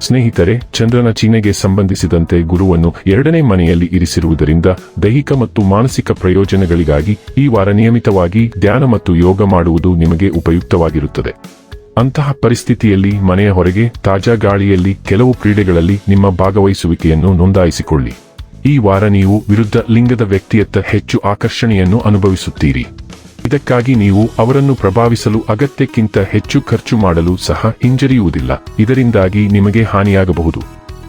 ಸ್ನೇಹಿತರೆ, ಚಂದ್ರನ ಚಿಹ್ನೆಗೆ ಸಂಬಂಧಿಸಿದಂತೆ ಗುರುವನ್ನು ಎರಡನೇ ಮನೆಯಲ್ಲಿ ಇರಿಸಿರುವುದರಿಂದ ದೈಹಿಕ ಮತ್ತು ಮಾನಸಿಕ ಪ್ರಯೋಜನಗಳಿಗಾಗಿ ಈ ವಾರ ನಿಯಮಿತವಾಗಿ ಧ್ಯಾನ ಮತ್ತು ಯೋಗ ಮಾಡುವುದು ನಿಮಗೆ ಉಪಯುಕ್ತವಾಗಿರುತ್ತದೆ. ಅಂತಹ ಪರಿಸ್ಥಿತಿಯಲ್ಲಿ ಮನೆಯ ಹೊರಗೆ ತಾಜಾ ಗಾಳಿಯಲ್ಲಿ ಕೆಲವು ಕ್ರೀಡೆಗಳಲ್ಲಿ ನಿಮ್ಮ ಭಾಗವಹಿಸುವಿಕೆಯನ್ನು ನೋಂದಾಯಿಸಿಕೊಳ್ಳಿ. ಈ ವಾರ ನೀವು ವಿರುದ್ಧ ಲಿಂಗದ ವ್ಯಕ್ತಿಯತ್ತ ಹೆಚ್ಚು ಆಕರ್ಷಣೆಯನ್ನು ಅನುಭವಿಸುತ್ತೀರಿ. ಇದಕ್ಕಾಗಿ ನೀವು ಅವರನ್ನು ಪ್ರಭಾವಿಸಲು ಅಗತ್ಯಕ್ಕಿಂತ ಹೆಚ್ಚು ಖರ್ಚು ಮಾಡಲು ಸಹ ಹಿಂಜರಿಯುವುದಿಲ್ಲ. ಇದರಿಂದಾಗಿ ನಿಮಗೆ ಹಾನಿಯಾಗಬಹುದು.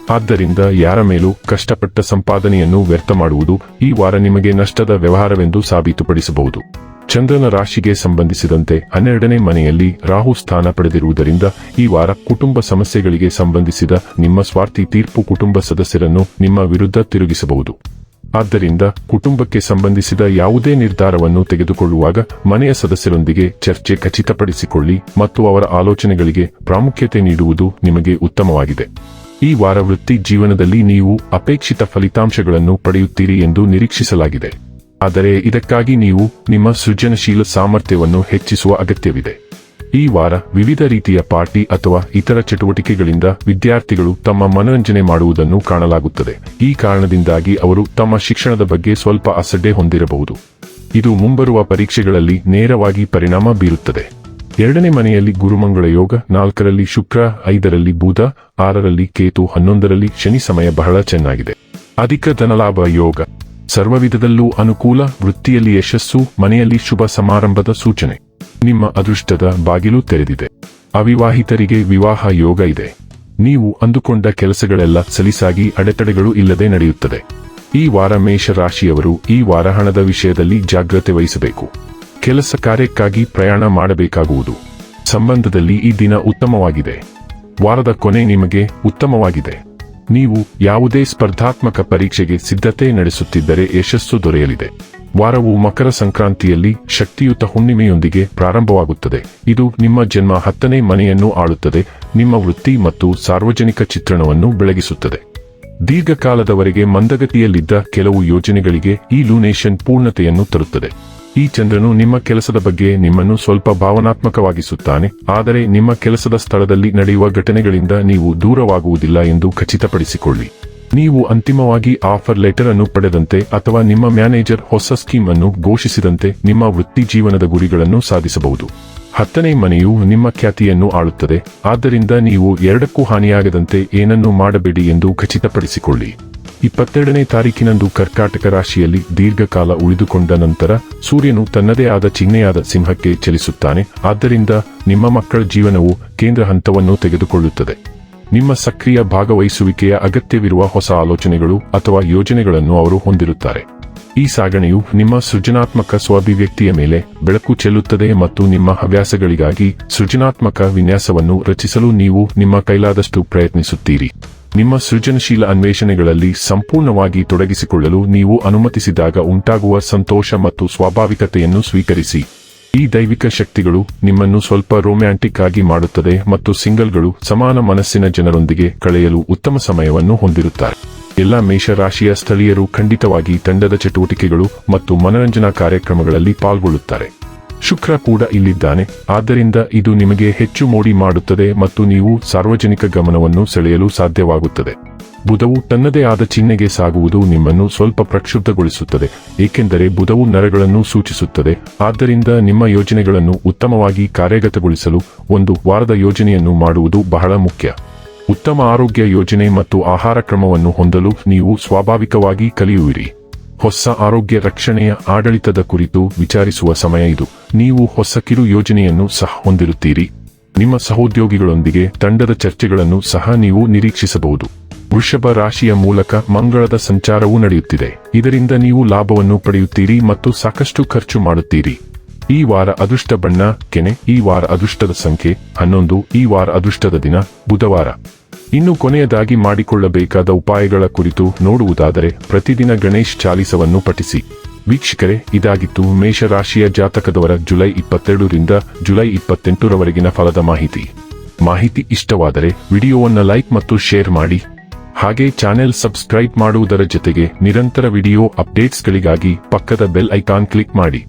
ಆದ್ದರಿಂದ ಯಾರ ಮೇಲೂ ಕಷ್ಟಪಟ್ಟ ಸಂಪಾದನೆಯನ್ನು ವ್ಯರ್ಥ ಮಾಡುವುದು ಈ ವಾರ ನಿಮಗೆ ನಷ್ಟದ ವ್ಯವಹಾರವೆಂದು ಸಾಬೀತುಪಡಿಸಬಹುದು. ಚಂದ್ರನ ರಾಶಿಗೆ ಸಂಬಂಧಿಸಿದಂತೆ ಹನ್ನೆರಡನೇ ಮನೆಯಲ್ಲಿ ರಾಹು ಸ್ಥಾನ ಪಡೆದಿರುವುದರಿಂದ ಈ ವಾರ ಕುಟುಂಬ ಸಮಸ್ಯೆಗಳಿಗೆ ಸಂಬಂಧಿಸಿದ ನಿಮ್ಮ ಸ್ವಾರ್ಥಿ ತೀರ್ಪು ಕುಟುಂಬ ಸದಸ್ಯರನ್ನು ನಿಮ್ಮ ವಿರುದ್ಧ ತಿರುಗಿಸಬಹುದು. ಆದ್ದರಿಂದ ಕುಟುಂಬಕ್ಕೆ ಸಂಬಂಧಿಸಿದ ಯಾವುದೇ ನಿರ್ಧಾರವನ್ನು ತೆಗೆದುಕೊಳ್ಳುವಾಗ ಮನೆಯ ಸದಸ್ಯರೊಂದಿಗೆ ಚರ್ಚೆ ಖಚಿತಪಡಿಸಿಕೊಳ್ಳಿ ಮತ್ತು ಅವರ ಆಲೋಚನೆಗಳಿಗೆ ಪ್ರಾಮುಖ್ಯತೆ ನೀಡುವುದು ನಿಮಗೆ ಉತ್ತಮವಾಗಿದೆ. ಈ ವಾರ ವೃತ್ತಿ ಜೀವನದಲ್ಲಿ ನೀವು ಅಪೇಕ್ಷಿತ ಫಲಿತಾಂಶಗಳನ್ನು ಪಡೆಯುತ್ತೀರಿ ಎಂದು ನಿರೀಕ್ಷಿಸಲಾಗಿದೆ. ಆದರೆ ಇದಕ್ಕಾಗಿ ನೀವು ನಿಮ್ಮ ಸೃಜನಶೀಲ ಸಾಮರ್ಥ್ಯವನ್ನು ಹೆಚ್ಚಿಸುವ ಅಗತ್ಯವಿದೆ. ಈ ವಾರ ವಿವಿಧ ರೀತಿಯ ಪಾರ್ಟಿ ಅಥವಾ ಇತರ ಚಟುವಟಿಕೆಗಳಿಂದ ವಿದ್ಯಾರ್ಥಿಗಳು ತಮ್ಮ ಮನರಂಜನೆ ಮಾಡುವುದನ್ನು ಕಾಣಲಾಗುತ್ತದೆ. ಈ ಕಾರಣದಿಂದಾಗಿ ಅವರು ತಮ್ಮ ಶಿಕ್ಷಣದ ಬಗ್ಗೆ ಸ್ವಲ್ಪ ಅಸಡ್ಡೆ ಹೊಂದಿರಬಹುದು. ಇದು ಮುಂಬರುವ ಪರೀಕ್ಷೆಗಳಲ್ಲಿ ನೇರವಾಗಿ ಪರಿಣಾಮ ಬೀರುತ್ತದೆ. ಎರಡನೇ ಮನೆಯಲ್ಲಿ ಗುರುಮಂಗಳ ಯೋಗ, ನಾಲ್ಕರಲ್ಲಿ ಶುಕ್ರ, ಐದರಲ್ಲಿ ಬೂಧ, ಆರರಲ್ಲಿ ಕೇತು, ಹನ್ನೊಂದರಲ್ಲಿ ಶನಿ ಸಮಯ ಬಹಳ ಚೆನ್ನಾಗಿದೆ. ಅಧಿಕ ಧನಲಾಭ ಯೋಗ. ಸರ್ವವಿಧದಲ್ಲೂ ಅನುಕೂಲ, ವೃತ್ತಿಯಲ್ಲಿ ಯಶಸ್ಸು, ಮನೆಯಲ್ಲಿ ಶುಭ ಸಮಾರಂಭದ ಸೂಚನೆ. ನಿಮ್ಮ ಅದೃಷ್ಟದ ಬಾಗಿಲು ತೆರೆದಿದೆ. ಅವಿವಾಹಿತರಿಗೆ ವಿವಾಹ ಯೋಗ ಇದೆ. ನೀವು ಅಂದುಕೊಂಡ ಕೆಲಸಗಳೆಲ್ಲ ಸಲೀಸಾಗಿ ಅಡೆತಡೆಗಳು ಇಲ್ಲದೆ ನಡೆಯುತ್ತದೆ. ಈ ವಾರ ಮೇಷ ರಾಶಿಯವರು ಈ ವಾರ ಹಣದ ವಿಷಯದಲ್ಲಿ ಜಾಗ್ರತೆ ವಹಿಸಬೇಕು. ಕೆಲಸ ಕಾರ್ಯಕ್ಕಾಗಿ ಪ್ರಯಾಣ ಮಾಡಬೇಕಾಗುವುದು. ಸಂಬಂಧದಲ್ಲಿ ಈ ದಿನ ಉತ್ತಮವಾಗಿದೆ. ವಾರದ ಕೊನೆ ನಿಮಗೆ ಉತ್ತಮವಾಗಿದೆ. ನೀವು ಯಾವುದೇ ಸ್ಪರ್ಧಾತ್ಮಕ ಪರೀಕ್ಷೆಗೆ ಸಿದ್ಧತೆ ನಡೆಸುತ್ತಿದ್ದರೆ ಯಶಸ್ಸು ದೊರೆಯಲಿದೆ. ವಾರವು ಮಕರ ಸಂಕ್ರಾಂತಿಯಲ್ಲಿ ಶಕ್ತಿಯುತ ಹುಣ್ಣಿಮೆಯೊಂದಿಗೆ ಪ್ರಾರಂಭವಾಗುತ್ತದೆ. ಇದು ನಿಮ್ಮ ಜನ್ಮ ಹತ್ತನೇ ಮನೆಯನ್ನು ಆಳುತ್ತದೆ, ನಿಮ್ಮ ವೃತ್ತಿ ಮತ್ತು ಸಾರ್ವಜನಿಕ ಚಿತ್ರಣವನ್ನು ಬೆಳಗಿಸುತ್ತದೆ. ದೀರ್ಘಕಾಲದವರೆಗೆ ಮಂದಗತಿಯಲ್ಲಿದ್ದ ಕೆಲವು ಯೋಜನೆಗಳಿಗೆ ಈ ಲೂನೇಷನ್ ಪೂರ್ಣತೆಯನ್ನು ತರುತ್ತದೆ. ಈ ಚಂದ್ರನು ನಿಮ್ಮ ಕೆಲಸದ ಬಗ್ಗೆ ನಿಮ್ಮನ್ನು ಸ್ವಲ್ಪ ಭಾವನಾತ್ಮಕವಾಗಿಸುತ್ತಾನೆ, ಆದರೆ ನಿಮ್ಮ ಕೆಲಸದ ಸ್ಥಳದಲ್ಲಿ ನಡೆಯುವ ಘಟನೆಗಳಿಂದ ನೀವು ದೂರವಾಗುವುದಿಲ್ಲ ಎಂದು ಖಚಿತಪಡಿಸಿಕೊಳ್ಳಿ. ನೀವು ಅಂತಿಮವಾಗಿ ಆಫರ್ ಲೆಟರ್ ಅನ್ನು ಪಡೆದಂತೆ ಅಥವಾ ನಿಮ್ಮ ಮ್ಯಾನೇಜರ್ ಹೊಸ ಸ್ಕೀಮ್ ಅನ್ನು ಘೋಷಿಸಿದಂತೆ ನಿಮ್ಮ ವೃತ್ತಿ ಜೀವನದ ಗುರಿಗಳನ್ನು ಸಾಧಿಸಬಹುದು. ಹತ್ತನೇ ಮನೆಯು ನಿಮ್ಮ ಖ್ಯಾತಿಯನ್ನು ಆಳುತ್ತದೆ, ಆದ್ದರಿಂದ ನೀವು ಎರಡಕ್ಕೂ ಹಾನಿಯಾಗದಂತೆ ಏನನ್ನೂ ಮಾಡಬೇಡಿ ಎಂದು ಖಚಿತಪಡಿಸಿಕೊಳ್ಳಿ. ಇಪ್ಪತ್ತೆರಡನೇ ತಾರೀಕಿನಂದು ಕರ್ಕಾಟಕ ರಾಶಿಯಲ್ಲಿ ದೀರ್ಘಕಾಲ ಉಳಿದುಕೊಂಡ ನಂತರ ಸೂರ್ಯನು ತನ್ನದೇ ಆದ ಚಿಹ್ನೆಯಾದ ಸಿಂಹಕ್ಕೆ ಚಲಿಸುತ್ತಾನೆ. ಆದ್ದರಿಂದ ನಿಮ್ಮ ಮಕ್ಕಳ ಜೀವನವು ಕೇಂದ್ರ ಹಂತವನ್ನು ತೆಗೆದುಕೊಳ್ಳುತ್ತದೆ. ನಿಮ್ಮ ಸಕ್ರಿಯ ಭಾಗವಹಿಸುವಿಕೆಯ ಅಗತ್ಯವಿರುವ ಹೊಸ ಆಲೋಚನೆಗಳು ಅಥವಾ ಯೋಜನೆಗಳನ್ನು ಅವರು ಹೊಂದಿರುತ್ತಾರೆ. ಈ ಸಾಗಣೆಯು ನಿಮ್ಮ ಸೃಜನಾತ್ಮಕ ಸ್ವಾಭಿವ್ಯಕ್ತಿಯ ಮೇಲೆ ಬೆಳಕು ಚೆಲ್ಲುತ್ತದೆ ಮತ್ತು ನಿಮ್ಮ ಹವ್ಯಾಸಗಳಿಗಾಗಿ ಸೃಜನಾತ್ಮಕ ವಿನ್ಯಾಸವನ್ನು ರಚಿಸಲು ನೀವು ನಿಮ್ಮ ಕೈಲಾದಷ್ಟು ಪ್ರಯತ್ನಿಸುತ್ತೀರಿ. ನಿಮ್ಮ ಸೃಜನಶೀಲ ಅನ್ವೇಷಣೆಗಳಲ್ಲಿ ಸಂಪೂರ್ಣವಾಗಿ ತೊಡಗಿಸಿಕೊಳ್ಳಲು ನೀವು ಅನುಮತಿಸಿದಾಗ ಉಂಟಾಗುವ ಸಂತೋಷ ಮತ್ತು ಸ್ವಾಭಾವಿಕತೆಯನ್ನು ಸ್ವೀಕರಿಸಿ. ಈ ದೈವಿಕ ಶಕ್ತಿಗಳು ನಿಮ್ಮನ್ನು ಸ್ವಲ್ಪ ರೊಮ್ಯಾಂಟಿಕ್ ಆಗಿ ಮಾಡುತ್ತದೆ ಮತ್ತು ಸಿಂಗಲ್ಗಳು ಸಮಾನ ಮನಸ್ಸಿನ ಜನರೊಂದಿಗೆ ಕಳೆಯಲು ಉತ್ತಮ ಸಮಯವನ್ನು ಹೊಂದಿರುತ್ತಾರೆ. ಎಲ್ಲ ಮೇಷರಾಶಿಯ ಸ್ಥಳೀಯರು ಖಂಡಿತವಾಗಿ ತಂಡದ ಚಟುವಟಿಕೆಗಳು ಮತ್ತು ಮನರಂಜನಾ ಕಾರ್ಯಕ್ರಮಗಳಲ್ಲಿ ಪಾಲ್ಗೊಳ್ಳುತ್ತಾರೆ. ಶುಕ್ರ ಕೂಡ ಇಲ್ಲಿದ್ದಾನೆ. ಆದ್ದರಿಂದ ಇದು ನಿಮಗೆ ಹೆಚ್ಚು ಮೋಡಿ ಮಾಡುತ್ತದೆ ಮತ್ತು ನೀವು ಸಾರ್ವಜನಿಕ ಗಮನವನ್ನು ಸೆಳೆಯಲು ಸಾಧ್ಯವಾಗುತ್ತದೆ. ಬುಧವು ತನ್ನದೇ ಆದ ಚಿಹ್ನೆಗೆ ಸಾಗುವುದು ನಿಮ್ಮನ್ನು ಸ್ವಲ್ಪ ಪ್ರಕ್ಷುಬ್ಧಗೊಳಿಸುತ್ತದೆ, ಏಕೆಂದರೆ ಬುಧವು ನರಗಳನ್ನು ಸೂಚಿಸುತ್ತದೆ. ಆದ್ದರಿಂದ ನಿಮ್ಮ ಯೋಜನೆಗಳನ್ನು ಉತ್ತಮವಾಗಿ ಕಾರ್ಯಗತಗೊಳಿಸಲು ಒಂದು ವಾರದ ಯೋಜನೆಯನ್ನು ಮಾಡುವುದು ಬಹಳ ಮುಖ್ಯ. ಉತ್ತಮ ಆರೋಗ್ಯ ಯೋಜನೆ ಮತ್ತು ಆಹಾರ ಕ್ರಮವನ್ನು ಹೊಂದಲು ನೀವು ಸ್ವಾಭಾವಿಕವಾಗಿ ಕಲಿಯುವಿರಿ. ಹೊಸ ಆರೋಗ್ಯ ರಕ್ಷಣೆಯ ಆಡಳಿತದ ಕುರಿತು ವಿಚಾರಿಸುವ ಸಮಯ ಇದು. ನೀವು ಹೊಸ ಕಿರು ಯೋಜನೆಯನ್ನು ಸಹ ಹೊಂದಿರುತ್ತೀರಿ. ನಿಮ್ಮ ಸಹೋದ್ಯೋಗಿಗಳೊಂದಿಗೆ ತಂಡದ ಚರ್ಚೆಗಳನ್ನು ಸಹ ನೀವು ನಿರೀಕ್ಷಿಸಬಹುದು. ವೃಷಭ ರಾಶಿಯ ಮೂಲಕ ಮಂಗಳದ ಸಂಚಾರವೂ ನಡೆಯುತ್ತಿದೆ. ಇದರಿಂದ ನೀವು ಲಾಭವನ್ನು ಪಡೆಯುತ್ತೀರಿ ಮತ್ತು ಸಾಕಷ್ಟು ಖರ್ಚು ಮಾಡುತ್ತೀರಿ. ಈ ವಾರ ಅದೃಷ್ಟ ಬಣ್ಣ, ಕೆನೆ, ಈ ವಾರ ಅದೃಷ್ಟದ ಸಂಖ್ಯೆ ಹನ್ನೊಂದು, ಈ ವಾರ ಅದೃಷ್ಟದ ದಿನ, ಬುಧವಾರ. ಇನ್ನು ಕೊನೆಯದಾಗಿ ಮಾಡಿಕೊಳ್ಳಬೇಕಾದ ಉಪಾಯಗಳ ಕುರಿತು ನೋಡುವುದಾದರೆ ಪ್ರತಿದಿನ ಗಣೇಶ್ ಚಾಲಿಸವನ್ನು ಪಠಿಸಿ. ವೀಕ್ಷಕರೇ, ಇದಾಗಿತ್ತು ಮೇಷರಾಶಿಯ ಜಾತಕದವರ ಜುಲೈ ಇಪ್ಪತ್ತೆರಡರಿಂದ ಜುಲೈ ಇಪ್ಪತ್ತೆಂಟರವರೆಗಿನ ಫಲದ ಮಾಹಿತಿ. ಮಾಹಿತಿ ಇಷ್ಟವಾದರೆ ವಿಡಿಯೋವನ್ನು ಲೈಕ್ ಮತ್ತು ಶೇರ್ ಮಾಡಿ. ಹಾಗೆ ಚಾನೆಲ್ ಸಬ್ಸ್ಕ್ರೈಬ್ ಮಾಡುವುದರ ಜೊತೆಗೆ ನಿರಂತರ ವಿಡಿಯೋ ಅಪ್ಡೇಟ್ಸ್ಗಳಿಗಾಗಿ ಪಕ್ಕದ ಬೆಲ್ ಐಕಾನ್ ಕ್ಲಿಕ್ ಮಾಡಿ.